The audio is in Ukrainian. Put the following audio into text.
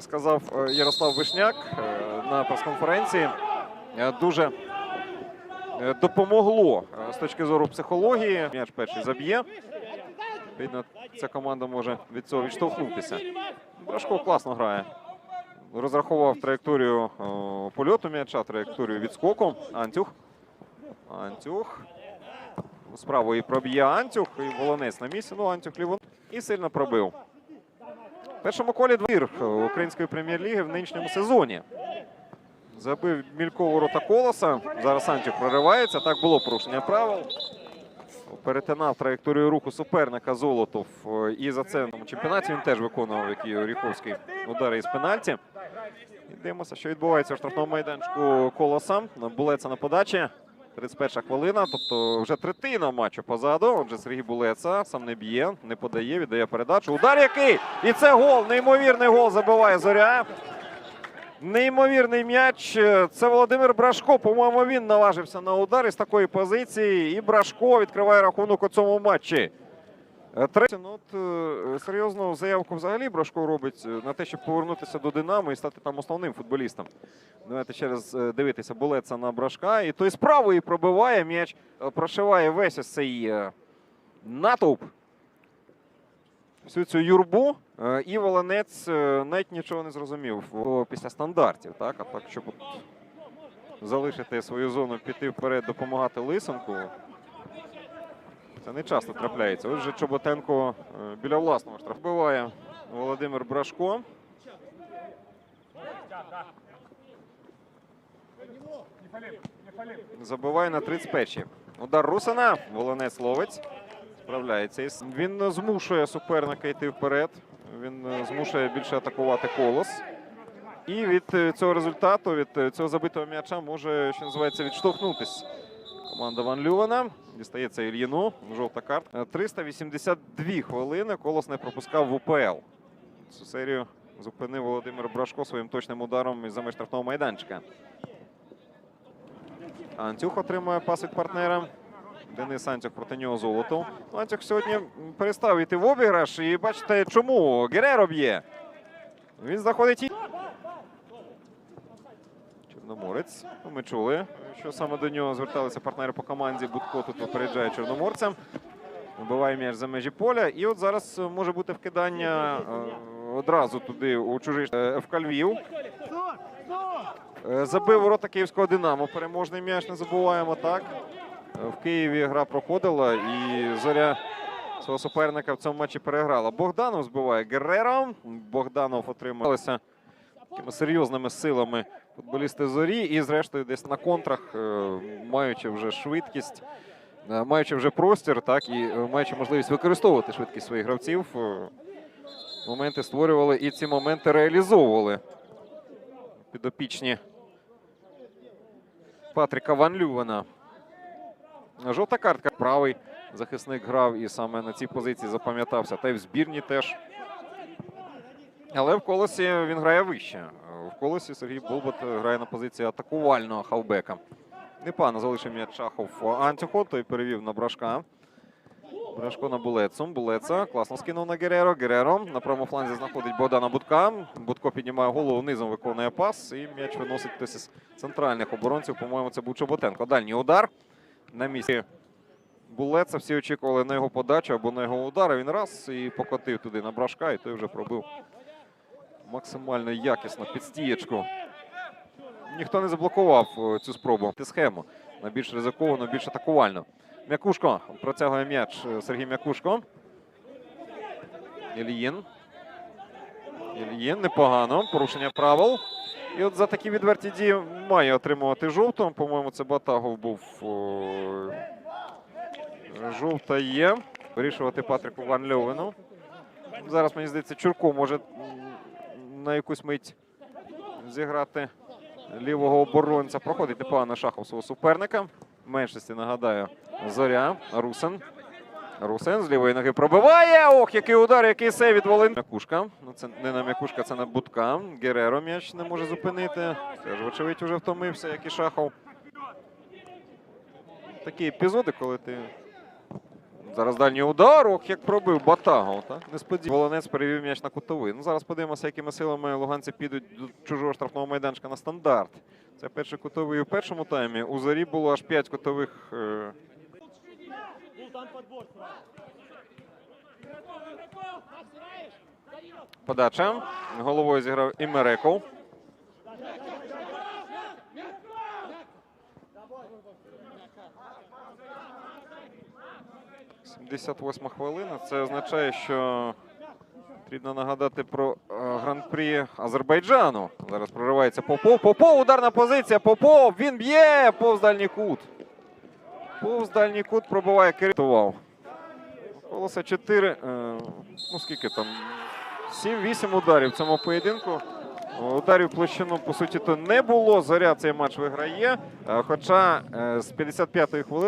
сказав е, Ярослав Вишняк е, на прес-конференції, е, дуже допомогло з точки зору психології. М'яч перший заб'є. Відповідно, ця команда може від цього відштовхнутися. Брашко класно грає. Розрахував траєкторію польоту м'яча, траєкторію відскоку. Антюх. Антюх. З правої проб'є Антюх. І Волонець на місці. Ну, Антюх ліво. І сильно пробив. В першому колі двір української прем'єр-ліги в нинішньому сезоні. Забив мілько ворота колоса. Зараз Антюх проривається. Так було порушення правил. Перетинав траєкторію руху суперника Золотов. Е, І за це в цьому чемпіонаті він теж виконував які Оріховський удари із пенальті. Дивимося, що відбувається у штрафному майданчику колоса. Булеца на подачі. 31 хвилина, тобто вже третина матчу позаду. Отже, Сергій Булеца сам не б'є, не подає, віддає передачу. Удар який! І це гол! Неймовірний гол забиває зоря. Неймовірний м'яч. Це Володимир Брашко. По-моєму, він наважився на удар із такої позиції. І Брашко відкриває рахунок у цьому матчі. Е, Третє, ну от е, серйозну заявку взагалі Брашко робить е, на те, щоб повернутися до Динамо і стати там основним футболістом. Давайте ще раз дивитися Булеца на Брашка. І той з правої пробиває м'яч, прошиває весь ось цей натовп. Всю цю юрбу. І Волонець навіть нічого не зрозумів після стандартів. Так? А так, щоб залишити свою зону, піти вперед, допомагати Лисенку. Це не часто трапляється. Отже, Чоботенко е, біля власного штрафу биває Володимир Брашко. Забиває на 31-й. Удар Русина. Волонець ловець. Справляється. Він змушує суперника йти вперед. Він е, змушує більше атакувати колос. І від е, цього результату, від цього забитого м'яча може, що називається, відштовхнутись. Команда Ван Лювена. Дістається Ільїну. Жовта картка. Е, 382 хвилини. Колос не пропускав в УПЛ. Цю серію зупинив Володимир Брашко своїм точним ударом із за штрафного майданчика. Антюх отримує пас від партнера. Денис Антюх проти нього золото. Антюх сьогодні перестав йти в обіграш. І бачите, чому Гереро б'є. Він знаходить. і- Чорноморець. Ми чули, що саме до нього зверталися партнери по команді. Будко тут випереджає чорноморця. Вбиває м'яч за межі поля. І от зараз е, може бути вкидання е, одразу туди у чужий е, ФК Львів. Е, Забив ворота київського Динамо. Переможний м'яч не забуваємо так. Е, В Києві гра проходила і зоря свого суперника в цьому матчі переграла. Богданов збиває Герреро. Богданов отрималися такими серйозними силами футболісти зорі. І, зрештою, десь на контрах, е, маючи вже швидкість, е, маючи вже простір, так і е, маючи можливість використовувати швидкість своїх гравців. Моменти створювали і ці моменти реалізовували підопічні Патріка Ван Лювена. Жовта картка. Правий захисник грав і саме на цій позиції запам'ятався. Та й в збірні теж. Але в колосі він грає вище. В колосі Сергій Болбат грає на позиції атакувального хавбека. Непогано залишив м'яч Шахов Антюхо, той перевів на Брашка. Брашко на Булецу. Булеца класно скинув на Гереро. Гереро на правому фланзі знаходить Богдана Будка. Будко піднімає голову, низом виконує пас. І м'яч виносить хтось із центральних оборонців. По-моєму, це був Чоботенко. Дальній удар на місці. Булеца всі очікували на його подачу або на його удар. Він раз і покотив туди на Брашка, і той вже пробив максимально якісно під стієчку. Ніхто не заблокував е, цю спробу. Схему на більш ризиковану, більш атакувальну. М'якушко протягує м'яч е, Сергій М'якушко. Ільїн. Ільїн непогано. Порушення правил. І от за такі відверті дії має отримувати жовту. По-моєму, це Батагов був. Жовта є. Вирішувати Патрику Ван Льовену. Зараз, мені здається, Чурко може на якусь мить зіграти лівого оборонця. Проходить непогано шахов свого суперника. В меншості, нагадаю, Зоря. Русен. Русен з лівої ноги пробиває. Ох, який удар, який сей від Волин. М'якушка. Ну, це не на м'якушка, це на будка. Гереро м'яч не може зупинити. Теж, вочевидь, вже втомився, як і Шахов. Такі епізоди, коли ти Зараз дальній удар, ох, як пробив Батагов. так? Несподівано. Волонець перевів м'яч на кутовий. Ну, Зараз подивимося, якими силами луганці підуть до чужого штрафного майданчика на стандарт. Це перший кутовий у першому таймі. У зарі було аж п'ять кутових. Е, Подача. Головою зіграв і Мереков. 78 хвилина. Це означає, що потрібно нагадати про е, гран-прі Азербайджану. Зараз проривається Попов. Попов, ударна позиція. Попов. Він б'є повз дальній кут. Повз дальній кут пробиває керівтував. Колоса 4. Е, ну скільки там? 7-8 ударів в цьому поєдинку. Ударів площину, по суті, то не було. Заря цей матч виграє. Е, хоча з 55-ї хвилини.